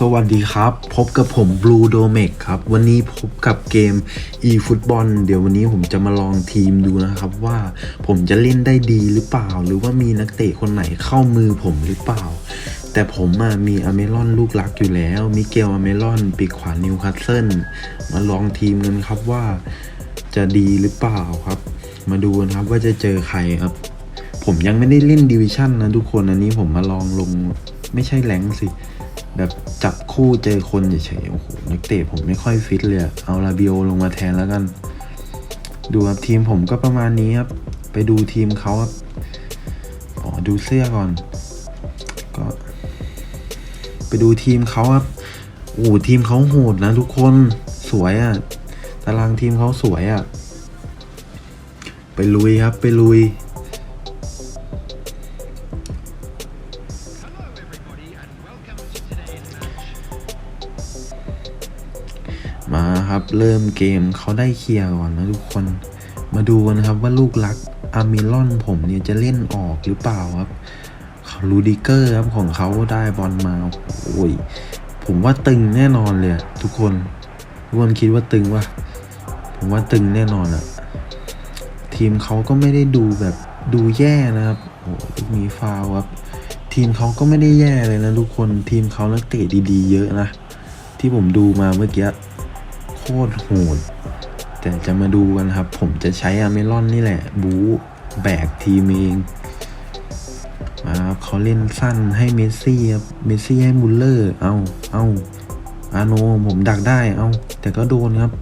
สวัสดีครับ พบกับผม Blue d o m e c ครับ วันนี้พบกับเกม eFootball เดี๋ยววันนี้ผมจะมาลองทีมดูนะครับว่าผมจะเล่นได้ดีหรือเปล่า หรือว่ามีนักเตะคนไหนเข้ามือผมหรือเปล่า แต่ผมมีอเมรอนลูกรักอยู่แล้ว มิเกลอเมรอนปีกขวานิวคาสเซิลมาลองทีมกันครับว่าจะดีหรือเปล่าครับ มาดูกันครับว่าจะเจอใครครับ ผมยังไม่ได้เล่นดิวิชั่นนะทุกคนอันนี้ผมมาลองลงไม่ใช่แรงสิ แบบจับคู่เจอคนเฉยๆโอ้โหนักเตะผมไม่ค่อยฟิตเลยเอาลาบิโอลงมาแทนแล้วกัน ดูครับทีมผมก็ประมาณนี้ครับ ไปดูทีมเขาครับอ๋อดูเสื้อก่อน ก็ ไปดูทีมเขาครับโอ้ทีมเขาโหดนะทุกคนสวยอะตารางทีมเขาสวยอะ ไปลุยครับ ไปลุย ครับ เริ่มเกมเขาได้เคลียร์ก่อนนะทุกคน มาดูกันครับว่าลูกรักอามิลอนผมเนี่ยจะเล่นออกหรือเปล่าครับเขาลูดิเกอร์ครับของเขาได้บอลมาโอ้ยผมว่าตึงแน่นอนเลยทุกคนทุกคนคิดว่าตึงวะผมว่าตึงแน่นอนอะทีมเขาก็ไม่ได้ดูแบบดูแย่นะครับโอ้ลูกนี้ฟาวครับ ทีมเขาก็ไม่ได้แย่เลยนะทุกคนทีมเขานักเตะดีๆ เยอะนะ ที่ผมดูมาเมื่อกี้ คตรโหด แต่จะมาดูกันครับ ผมจะใช้อเมรอนนี่แหละ บูแบกทีมเองมาครับเขาเล่นสั้นให้เมสซี่ครับเมสซี่ให้มุลเลอร์ เอาเอาอาโนผมดักได้ เอาแต่ก็โดนครับ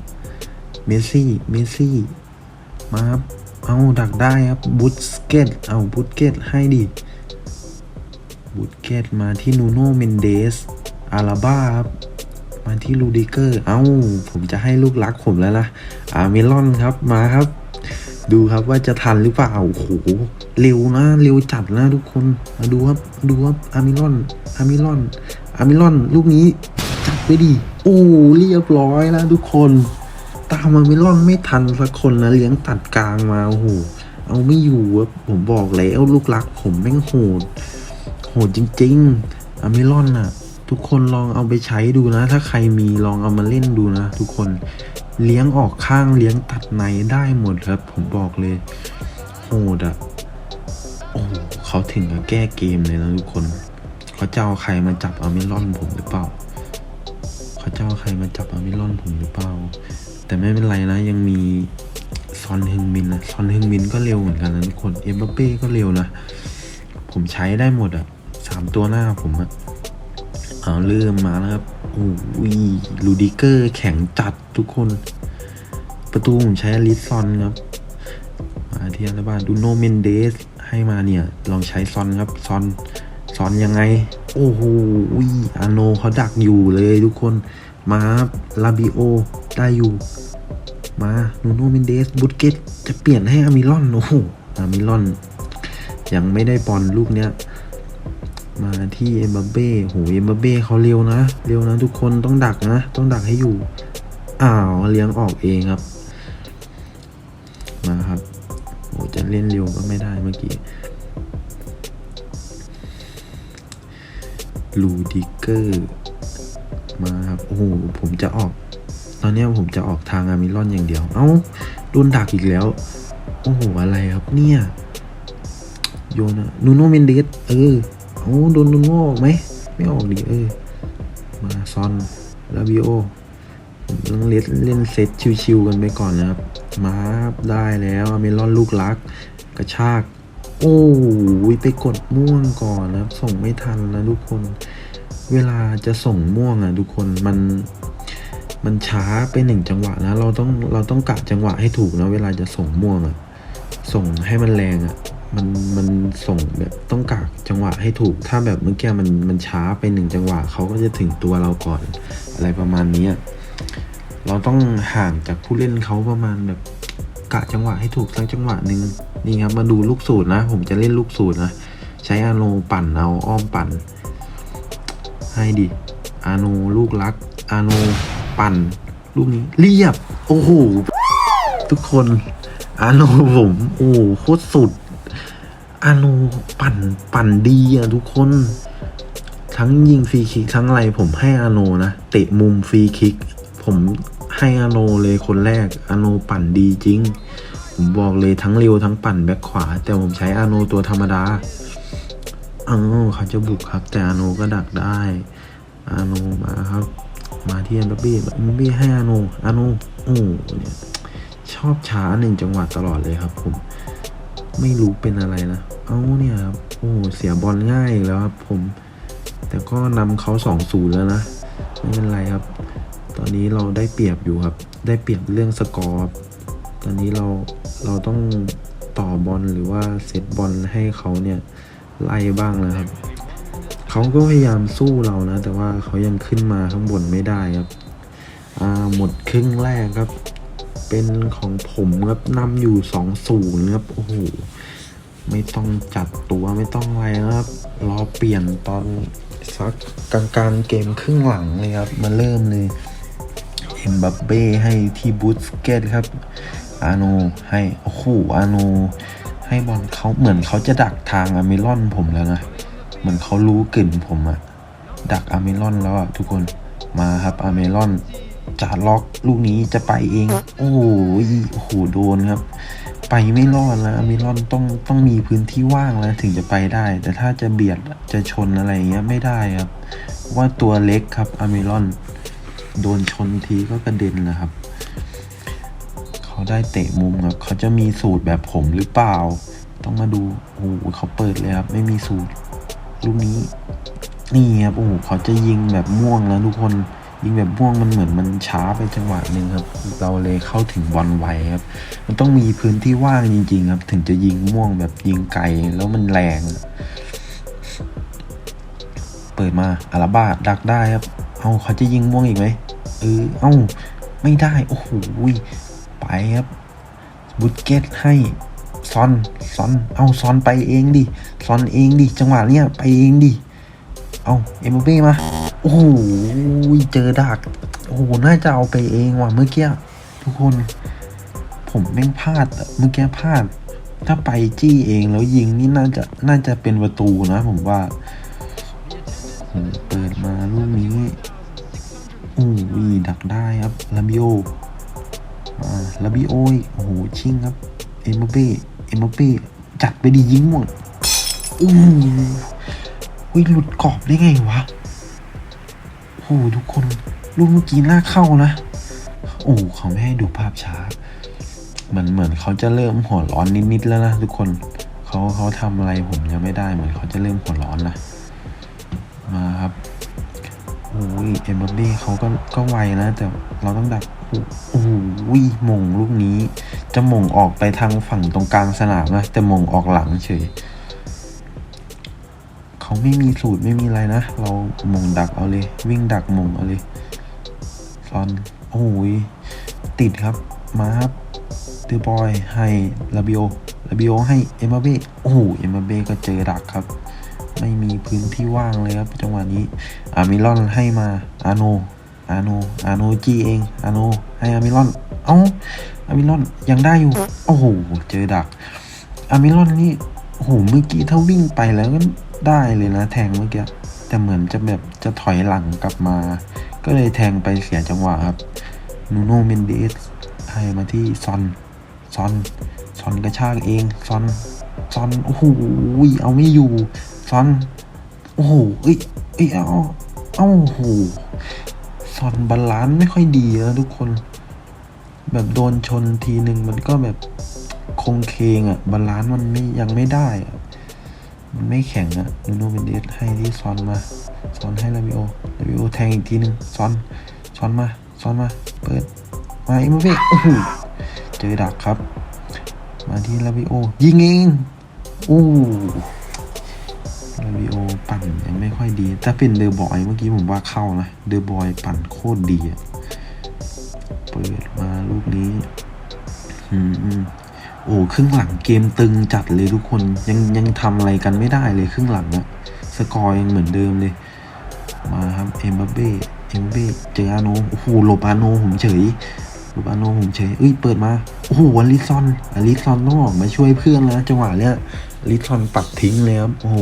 เมสซี่ เมสซี่ มาครับ เอาดักได้ครับ บุตสเกต เอาบุตเกตให้ดิ บุตเกตมาที่นูโน่เมนเดส อาราบ้าครับ มาที่ลูดิเกอร์ เอ้า ผมจะให้ลูกรักผมแล้วนะอาเมลอนครับมาครับ ดูครับว่าจะทันหรือเปล่าโอ้โหเร็วนะเร็วจัดนะทุกคนมาดูครับดูครับอามิลอนอามิลอนอามิลอนลูกนี้จัดไปดิโอ้เรียบร้อยแล้วทุกคน ตามอามิลอนไม่ทันสักคนนะเลี้ยงตัดกลางมาโอ้โหเอาไม่อยู่ครับผมบอกแล้วลูกรักผมแม่งโหดโหดจริง ๆอามิลอนน่ะ ทุกคนลองเอาไปใช้ดูนะ ถ้าใครมีลองเอามาเล่นดูนะ ทุกคนเลี้ยงออกข้างเลี้ยงตัดในได้หมดครับ ผมบอกเลยโหดอะโอ้เขาถึงกับแก้เกมเลยนะทุกคนเขาจะเอาใครมาจับอามิลอนผมหรือเปล่าเขาจะเอาใครมาจับอามิลอนผมหรือเปล่า แต่ไม่เป็นไรนะยังมีซอนฮึงมินนะซอนฮึงมินก็เร็วเหมือนกันนะทุกคนเอ็มบัปเป้ก็เร็วนะผมใช้ได้หมดอะสามตัวหน้าผมอะ เอาเริ่มมาแล้วครับโอ้ยลูดิเกอร์แข็งจัดทุกคน ประตูผมใช้ลิซอนครับ มาเที่อัลบ้านดูโนเมนเดสให้มาเนี่ย ลองใช้ซอนครับซอนซอนยังไง โอ้โหอาโนเขาดักอยู่เลยทุกคน มาลาบิโอได้อยู่ มานูโนเมนเดสบุตเกตจะเปลี่ยนให้อามิลอน โอ้โหอามิลอน ยังไม่ได้บอลลูกเนี้ย มาที่เอ็มบัเบ้โหเอ็มบัเบ้เขาเร็วนะ เร็วนะทุกคนต้องดักนะ ต้องดักให้อยู่ อ้าวเลี้ยงออกเองครับ มาครับโหจะเล่นเร็วก็ไม่ได้เมื่อกี้ลูดิเกอร์มาครับโอ้โหผมจะออก ตอนนี้ผมจะออกทางอามิลอนอย่างเดียว เอ้าโดนดักอีกแล้ว โอ้โห อะไรครับเนี่ย โยนอะนูโนเมนเดสเออ โอ้โดนนูโน่อกไหม ไม่ออกดิเออ มาซอนลาบิโอผมต้องเล่นเล่นเซตชิวๆกันไปก่อนนะครับ มารับได้แล้วเมลอนลูกรัก กระชาก โอ้ยไปกดม่วงก่อนนะครับ ส่งไม่ทันนะทุกคน เวลาจะส่งม่วงอะทุกคนมันมันช้าไปหนึ่งจังหวะนะ เราต้องเราต้องกะจังหวะให้ถูกนะ เวลาจะส่งม่วงอะส่งให้มันแรงอะ มันมันส่งแบบต้องกะจังหวะให้ถูก ถ้าแบบเมื่อกี้มันมันช้าไปหนึ่งจังหวะเขาก็จะถึงตัวเราก่อน อะไรประมาณนี้เราต้องห่างจากผู้เล่นเขาประมาณแบบกะจังหวะให้ถูกสักจังหวะหนึ่งนี่ครับมาดูลูกสูตรนะ ผมจะเล่นลูกสูตรนะ ใช้อาโนปั่นเอาอ้อมปั่น ให้ดิอาโนลูกรักอาโนปั่น ลูกนี้เรียบ โอ้โหทุกคนอาโนผมโอ้โหโคตรสุด อาโนปั่นปั่นดีอะทุกคน ทั้งยิงฟรีคิกทั้งอะไรผมให้อาโนนะ เตะมุมฟรีคิก ผมให้อาโนเลยคนแรกอาโนปั่นดีจริง ผมบอกเลยทั้งเร็วทั้งปั่นแบ็คขวา แต่ผมใช้อาโนตัวธรรมดาเอ้าเขาจะบุกครับ แต่อาโนก็ดักได้อาโนมาครับ มาที่อันดับบี้อันดับบี้ให้อาโนอาโนโอ้เนี่ยชอบช้าหนึ่งจังหวะตลอดเลยครับผม ไม่รู้เป็นอะไรนะ เอ้าเนี่ยครับ โอ้เสียบอลง่ายแล้วครับผม แต่ก็นำเขาสองศูนย์แล้วนะ ไม่เป็นไรครับ ตอนนี้เราได้เปรียบอยู่ครับ ได้เปรียบเรื่องสกอร์ ตอนนี้เรา เราต้องต่อบอลหรือว่าเซตบอลให้เขาเนี่ยไล่บ้างแล้วครับ เขาก็พยายามสู้เรานะ แต่ว่าเขายังขึ้นมาข้างบนไม่ได้ครับ หมดครึ่งแรกครับ เป็นของผมครับนำอยู่สองศูนย์ครับโอ้โหไม่ต้องจัดตัวไม่ต้องอะไรนะครับ รอเปลี่ยนตอนสักกลางกลางเกมครึ่งหลังเลยครับ มาเริ่มเลยเอ็มบัปเบ้ให้ที่บูสเกตครับ อาโนให้โอ้โหอาโนให้บอลเขาเหมือนเขาจะดักทางอเมรอนผมแล้วนะ เหมือนเขารู้กลิ่นผมอะดักอเมรอนแล้วอะทุกคนมาครับอเมรอน จะล็อกลูกนี้จะไปเอง โอ้โหโอ้โหโดนครับ ไปไม่รอดแล้วอเมรอนต้องต้องมีพื้นที่ว่างแล้วถึงจะไปได้ แต่ถ้าจะเบียดจะชนอะไรอย่างเงี้ยไม่ได้ครับ ว่าตัวเล็กครับอเมรอนโดนชนทีก็กระเด็นนะครับ เขาได้เตะมุมครับ เขาจะมีสูตรแบบผมหรือเปล่า ต้องมาดูโอ้โหเขาเปิดเลยครับ ไม่มีสูตรลูกนี้ นี่ครับโอ้โหเขาจะยิงแบบม่วงแล้วทุกคน ยิงแบบม่วงมันเหมือนมันช้าไปจังหวะหนึ่งครับ เราเลยเข้าถึงบอลไวครับ มันต้องมีพื้นที่ว่างจริง ๆ ครับ ถึงจะยิงม่วงแบบยิงไกลแล้วมันแรง เปิดมาอาราบ้าดักได้ครับ เอาเขาจะยิงม่วงอีกไหมเออเอ้าไม่ได้ โอ้โหไปครับบุตเกตให้ซอนซอน เอาซอนไปเองดิซอนเองดิ จังหวะเนี้ยไปเองดิ เอาเอ็มบัปเป้มา โอ้โหเจอดัก โอ้โห น่าจะเอาไปเองว่ะเมื่อกี้ทุกคน ผมแม่งพลาดเมื่อกี้พลาด ถ้าไปจี้เองแล้วยิงนี่น่าจะน่าจะเป็นประตูนะ ผมว่าโอ้โหเปิดมาลูกนี้โอ้ยดักได้ครับลาบิโออ่าลาบิโอโอ้โหชิงครับ เอ็มบัปเป้เอ็มบัปเป้จัดไปดียิงหมดโอ้โหหุยหลุดกรอบได้ไงวะ หทุกคนลูกเมื่อกี้น่าเข้านะ โอ้เขาไม่ให้ดูภาพช้าเหมือนเหมือนเขาจะเริ่มหัวร้อนนิดๆแล้วนะทุกคนเขาเขาทำอะไรผมยังไม่ได้เหมือนเขาจะเริ่มหัวร้อนนะมาครับโอ้ยเอ็มบัปเบ้เขาก็ก็ไวนะ แต่เราต้องดักโอ้โหหม่งลูกนี้ จะมงออกไปทางฝั่งตรงกลางสนามนะแต่มงออกหลังเฉย เขาไม่มีสูตรไม่มีอะไรนะ เราหม่งดักเอาเลย วิ่งดักหม่งเอาเลยซอนโอ้ยติดครับ มาครับเดอบอยให้ลาบิโอลาบิโอให้เอ็มบเบ้โอ้โหเอ็มบเบ้ก็เจอดักครับ ไม่มีพื้นที่ว่างเลยครับ จังหวะนี้อามิลอนให้มาอาโนอาโนอาโนจีเองอาโนให้อามิลอน เอ้าอามิลอนยังได้อยู่ โอ้โห เจอดักอามิลอนนี่โอ้โห เมื่อกี้ถ้าวิ่งไปแล้วก็ ได้เลยนะแทงเมื่อกี้แต่เหมือนจะแบบจะถอยหลังกลับมา ก็เลยแทงไปเสียจังหวะครับนูโนเมนเดสให้มาที่ซอนซอนซอนกระชากเองซอนซอนโอ้โหเอาไม่อยู่ซอนโอ้โหเอ้ยเอ้ยเอาเอาโอ้โหซอนบาลานซ์ไม่ค่อยดีนะทุกคน แบบโดนชนทีหนึ่งมันก็แบบคงเคงอะบาลานซ์มันไม่ยังไม่ได้อะ มันไม่แข็งอะนูโนเบนเดสให้ที่ซอนมาซอนให้ลาบิโอลาบิโอแทงอีกทีหนึ่งซอนซอนมาซอนมา เปิด มาอ็มเวโอ้โหเจอดักครับ มาที่ลาบิโอ ยิงเองโอ้ลาบิโอปั่นยังไม่ค่อยดี ถ้าเป็นเดอร์บอยเมื่อกี้ผมว่าเข้านะ เดอร์บอยปั่นโคตรดีอะเปิดมาลูกนี้ อืมอืม โอ้ครึ่งหลังเกมตึงจัดเลยทุกคนยังยังทำอะไรกันไม่ได้เลยครึ่งหลังอะสกอร์ยังเหมือนเดิมเลย มาครับเอ็มบัเบ้เอ็มบัเบ้เจออาโนโอ้โหหลบอาโนผมเฉยหลบอาโนผมเฉยเอ้ยเปิดมาโอ้โหอลิซอนอลิซอนต้องออกมาช่วยเพื่อนแล้วจังหวะเนี้ยอลิซอนปัดทิ้งเลยครับโอ้โห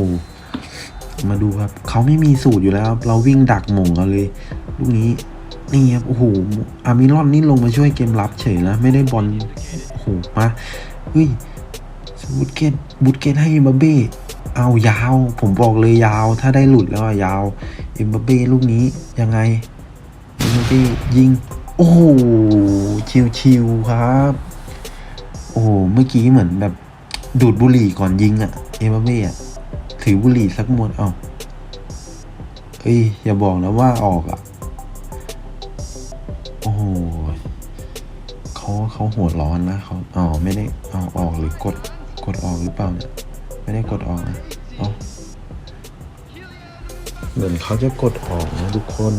มาดูครับเขาไม่มีสูตรอยู่แล้วครับเราวิ่งดักหม่งเอาเลยลูกนี้นี่ครับโอ้โหอามิรอนนี่ลงมาช่วยเกมรับเฉยนะไม่ได้บอลโอ้โหมา เฮ้ยบุตเกตบุตเกตให้เอ็มบัเบ้เอายาว ผมบอกเลยยาว ถ้าได้หลุดแล้วอะยาวเอ็มบัเบ้ลูกนี้ยังไงเอ็มบัเบ้ยิง โอ้โหชิวๆครับ โอ้โหเมื่อกี้เหมือนแบบดูดบุหรี่ก่อนยิงอะเอ็มบัเบ้อะถือบุหรี่สักมวนเอาเอ้ยอย่าบอกนะว่าออกอะโเขาหัวร้อนนะเขาอ๋อไม่ได้เอาออกหรือกดกดออกหรือเปล่าเนี่ยไม่ได้กดออกนะเอาเหมือนเขาจะกดออกนะทุกคน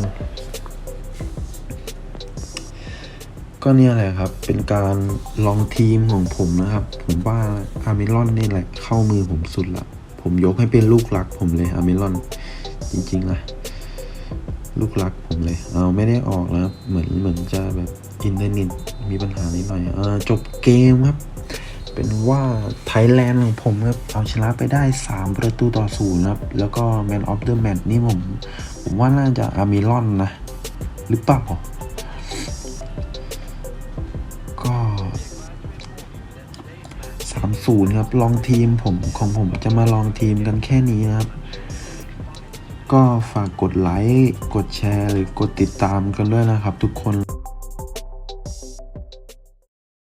ก็เนี่ยแหละครับ เป็นการลองทีมของผมนะครับ ผมว่าอาร์เมลอนนี่แหละเข้ามือผมสุดละผมยกให้เป็นลูกรักผมเลยอาร์เมลอน จริงๆนะลูกรักผมเลย เอาไม่ได้ออกแล้วครับเหมือนเหมือนจะแบบ อินเทอร์เน็ตมีปัญหานิดหน่อยอ่าจบเกมครับ เป็นว่าไทยแลนด์ของผมครับ เอาชนะไปได้ 3 ประตูต่อศูนย์ครับ แล้วก็แมนออฟเดอะแมตช์นี่ผม ผมว่าน่าจะอาร์เมลอนนะ หรือเปล่าก็สามศูนย์ครับ ลองทีมผมของผมจะมาลองทีมกันแค่นี้นะครับก็ฝากกดไลค์ กดแชร์ หรือกดติดตามกันด้วยนะครับทุกคน